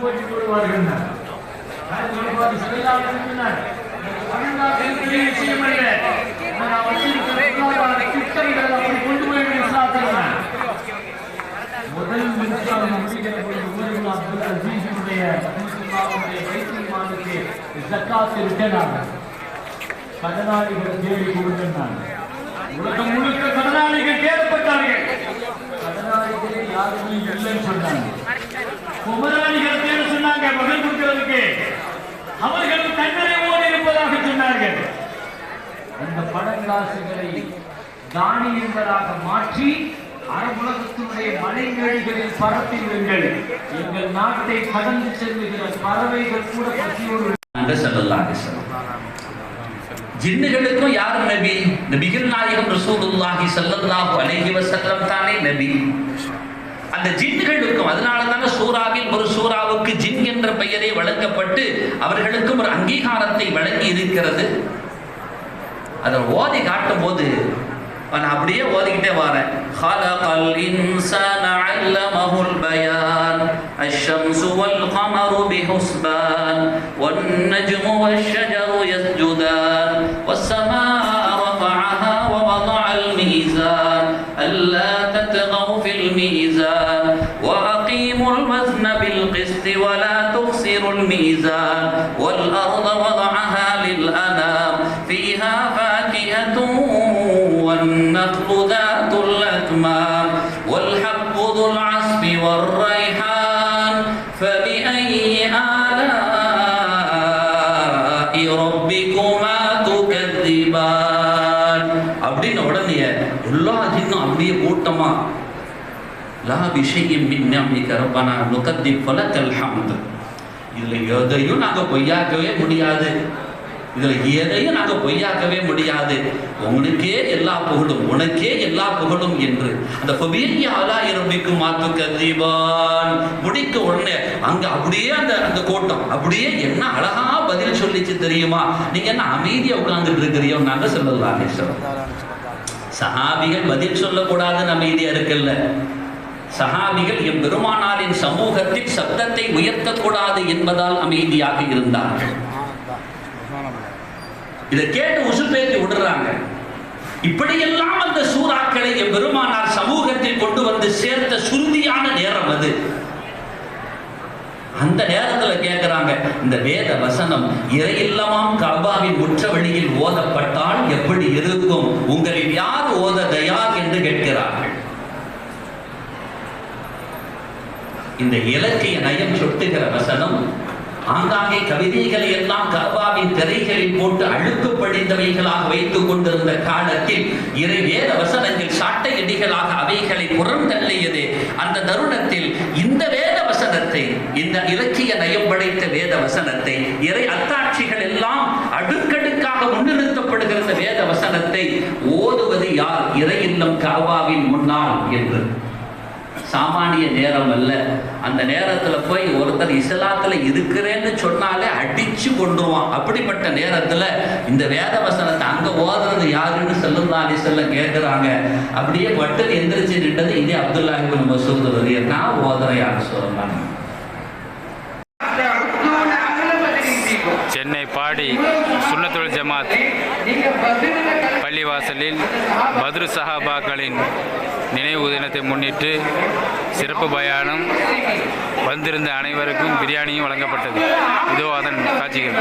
போட்டி போடுவார்கள் முதல் மின்சாரம் உமர் அப்துல் அசீஸுடைய கடனாளிகள் தேடி கொடுக்கின்றாங்க உலகம் முழுக்க கடனாளிகள் தேடப்பட்டார்கள் கடனாளிகளே யாருமே இல்லைன்னு சொன்னாங்க குமராளிகள் தேட சொன்னாங்க பதில் கொடுக்கிறதுக்கு அவர்கள் தன்னிறைவோடு இருப்பதாக சொன்னார்கள். அந்த பணங்காசுகளை தானியங்களாக மாற்றி அரபுலகத்தினுடைய மலைமேடுகளில் பரப்பிவிடுங்கள் எங்கள் நாட்டை கடந்து செல்லுகிற பறவைகள் கூட பசியோடு ஜின்னுகளுக்கும் யார் நபி? நபிகள் நாயகம் ரசூலுல்லாஹி சல்லல்லாஹு அலைஹி வஸல்லம் தானே நபி. அந்த ஜின்னுகளுக்கும் அதனால தானே சூறாவில் அவர்களுக்கும் ஒரு அங்கீகாரத்தை வழங்கி இருக்கிறது. அதை ஓதி காட்டும் போது நான் அப்படியே ஓதிக்கிட்டே வரேன். الشمس والقمر بحسبان والنجم والشجر يسجدان والسماء رفعها ووضع الميزان ألا تتغوا في الميزان تخسروا الميزان والأرض وضعها للأنام فيها فاكهة والنخل ذات الأكمام والحب ذو العصف والريحان فبأي آلاء ربكما تكذبان அப்படின்னு உடனே எல்லா ஜின்னும் அப்படியே கூட்டமா லா விஷயம் மின் நிஅமிக ரப்பனா நுகத்தி ஃபலக்கல் ஹம்து இதுல எதையும் நாங்க பொய்யாக்கவே முடியாது. இதுல எதையும் நாங்க பொய்யாக்கவே முடியாது. உனக்கே எல்லா புகழும் உனக்கே எல்லா புகழும் என்று. அந்த பபிய அலா மாத்து கதீபான். முடிக்க உடனே அங்க அப்படியே அந்த அந்த கூட்டம் அப்படியே என்ன அழகா பதில் சொல்லிச்சு தெரியுமா? நீங்க என்ன அமைதியா உட்கார்ந்துட்டு இருக்கிறியோ நாங்க சொல்லலாம் சஹாபிகள் பதில் சொல்லக்கூடாதுன்னு அமைதியா இருக்கல்ல. சஹாபிகள் எம் பெருமானாரின் சமூகத்தில் சப்தத்தை உயர்த்தக்கூடாது என்பதால் அமைதியாக இருந்தார்கள். இதை கேட்டு உசுப்பேத்தி விடுறாங்க இப்படியெல்லாம் அந்த சூறாக்களை எம் பெருமானார் சமூகத்தில் கொண்டு வந்து சேர்த்த சுருதியான நேரம் அது. அந்த நேரத்துல கேட்கிறாங்க இந்த வேத வசனம் இறையில்லமாம் கபாவின் முற்ற வழியில் ஓதப்பட்டால் எப்படி இருக்கும்? உங்களில் யார் இந்த இலக்கிய நயம் சொட்டுகிற வசனம் ஆங்காங்கே கவிதைகளை எல்லாம் கர்வாவின் திரைகளில் போட்டு அழுக்கு படிந்தவைகளாக வைத்துக் கொண்டிருந்த காலத்தில் இறை வேத வசனங்கள் சாட்டை அடிகளாக அவைகளை புறந்தள்ளியது அந்த தருணத்தில் இந்த வேத வசனத்தை இந்த இலக்கிய நயம் படைத்த வேத வசனத்தை இறை அத்தாட்சிகள் எல்லாம் அடுக்கடுக்காக முன்னிறுத்தப்படுகிற வேத வசனத்தை ஓதுவது யார்? இறை இல்லம் கர்வாவின் முன்னால் என்று. சாமானிய நேரம் அல்ல. அந்த நேரத்துல போய் ஒருத்தர் இஸ்லாத்துல இருக்கிறேன்னு சொன்னாலே அடிச்சு கொண்டுருவான் அப்படிப்பட்ட நேரத்துல இந்த வேத வசனத்தை அங்க ஓதுறது யாருன்னு செல்லுல்லா அலி செல்லம் கேட்கிறாங்க அப்படியே பட்டு எந்திரிச்சு நின்றது இதே அப்துல்லாஹிபின் மசூத் ரலிய நான் ஓதுறேன் யார் சொல்லலாம் சென்னை பாடி சுண்ணத்துள் ஜமாத் பள்ளிவாசலில் பத்ரு சஹாபாக்களின் நினைவு தினத்தை முன்னிட்டு சிறப்பு பயானம் வந்திருந்த அனைவருக்கும் பிரியாணியும் வழங்கப்பட்டது. இதோ அதன் காட்சிகள்.